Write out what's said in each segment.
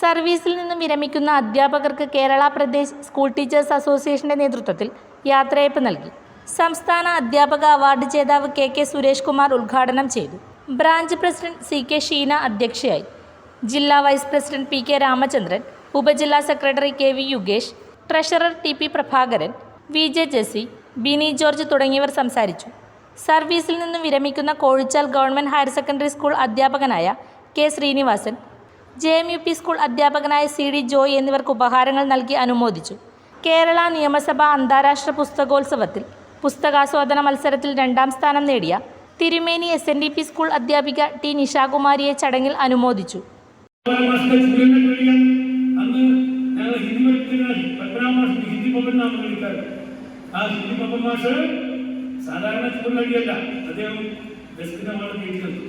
സർവീസിൽ നിന്നും വിരമിക്കുന്ന അധ്യാപകർക്ക് കേരള പ്രദേശ് സ്കൂൾ ടീച്ചേഴ്സ് അസോസിയേഷന്റെ നേതൃത്വത്തിൽ യാത്രയപ്പ് നൽകി. സംസ്ഥാന അധ്യാപക അവാർഡ് ജേതാവ് കെ കെ സുരേഷ് കുമാർ ഉദ്ഘാടനം ചെയ്തു. Branch president C K Sheena അധ്യക്ഷയായി. ജില്ലാ vice president P K Ramachandran ഉപജില്ലാ secretary K V Yugesh treasurer T P Prabhakaran V J Jessy Bini George തുടങ്ങിയവർ സംസാരിച്ചു. സർവീസിൽ നിന്നും വിരമിക്കുന്ന Kozhichal government higher secondary school അധ്യാപകനായ K Srinivasan J M U P school അധ്യാപകനായ സി ഡി ജോയ് എന്നിവർക്ക് ഉപഹാരങ്ങൾ നൽകി അനുമോദിച്ചു. കേരള നിയമസഭാ അന്താരാഷ്ട്ര പുസ്തകോത്സവത്തിൽ പുസ്തകാസ്വാദന മത്സരത്തിൽ രണ്ടാം സ്ഥാനം നേടിയ Thirumeni S N D P school അധ്യാപിക ടി നിഷാകുമാരിയെ ചടങ്ങിൽ അനുമോദിച്ചു. ഹിന്ദി കിട്ടാൻ ആ ഹിന്ദി പപ്പൻ മാഷ് സാധാരണ സ്കൂളിലടിയല്ല അദ്ദേഹം ഡെസ്കിനമാണ് കേട്ടിരുന്നത്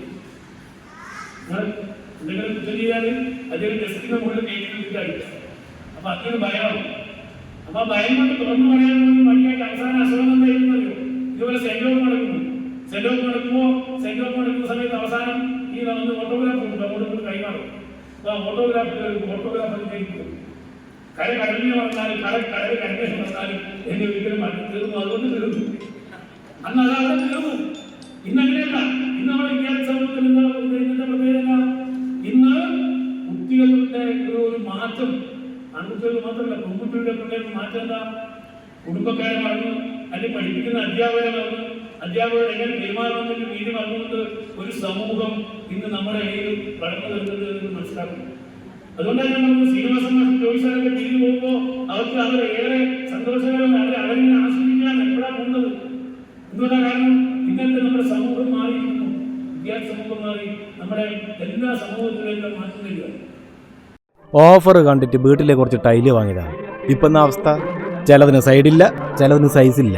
എന്തെങ്കിലും കുറ്റം ചെയ്താൽ അദ്ദേഹം ഡെസ്കിന്റെ മുകളിൽ കയറ്റി അപ്പൊ അതിന് ഭയമാണ് അപ്പൊ ആ ഭയം കൊണ്ട് തുറന്നു പറയാനുള്ള മടിയായിട്ട് അവസാന അസുഖം എന്തായിരുന്നു അറിയോ? ഇതുപോലെ സെന്റ് ഓഫ് നടക്കുന്നു. സെന്റ് ഓഫ് നടക്കുമ്പോ സെന്റ് ഓഫ് നടക്കുന്ന സമയത്ത് അവസാനം ഈ നമുക്ക് ഫോട്ടോഗ്രാഫ് ഉണ്ട്. അങ്ങോട്ട് കൈമാറും. ആ ഫോട്ടോഗ്രാഫിൽ ഫോട്ടോഗ്രാഫർ ജയിക്കും കര കടലിന് വന്നാലും കര കടൽ കരകേഷം വന്നാലും എന്റെ ഒരിക്കലും മറ്റു തീർന്നു അതുകൊണ്ട് തീർന്നു അന്ന് അത് തീർന്നു ഇന്ന് അങ്ങനെയല്ല. ഇന്ന് നമ്മൾ സമൂഹത്തിൽ എന്താ പ്രത്യേകത ഇന്ന് കുട്ടികളുടെ ഒരു മാറ്റം ആൺകുട്ടികൾ മാത്രമല്ല പെൺകുട്ടികളുടെ പിള്ളേർക്ക് മാറ്റം എന്താ? കുടുംബക്കാരെ മറന്നു അല്ലെങ്കിൽ പഠിപ്പിക്കുന്ന അധ്യാപകരെ മറന്നു അധ്യാപകർ എങ്ങനെ പെരുമാറണമെന്നൊരു രീതി മറന്നുകൊണ്ട് ഒരു സമൂഹം ഇന്ന് നമ്മുടെ ഇടയിൽ വളർന്നു വരുന്നത് മനസ്സിലാക്കുന്നു. അതുകൊണ്ടാണ് നമ്മൾ പറഞ്ഞത് ശ്രീനിവാസൻ ജോയിസാരൊക്കെ പിരിഞ്ഞു പോകുമ്പോൾ അവർക്ക് അവർ ഏറെ സന്തോഷകരമാണ് അവരെ അവരിങ്ങനെ ആസ്വദിക്കാൻ എപ്പോഴാണ് പോകുന്നത്? എന്തുകൊണ്ടാണ് കാരണം ഇന്നത്തെ നമ്മുടെ സമൂഹം മാറിയിരുന്നു വിദ്യാർത്ഥി സമൂഹം മാറി നമ്മുടെ എല്ലാ സമൂഹത്തിലേക്കും മാറ്റം വരിക. ഓഫർ കണ്ടിട്ട് വീട്ടിലെ കുറച്ച് ടൈൽ വാങ്ങിയതാണ് ഇപ്പം അവസ്ഥ? ചിലതിന് സൈഡില്ല ചിലതിന് സൈസില്ല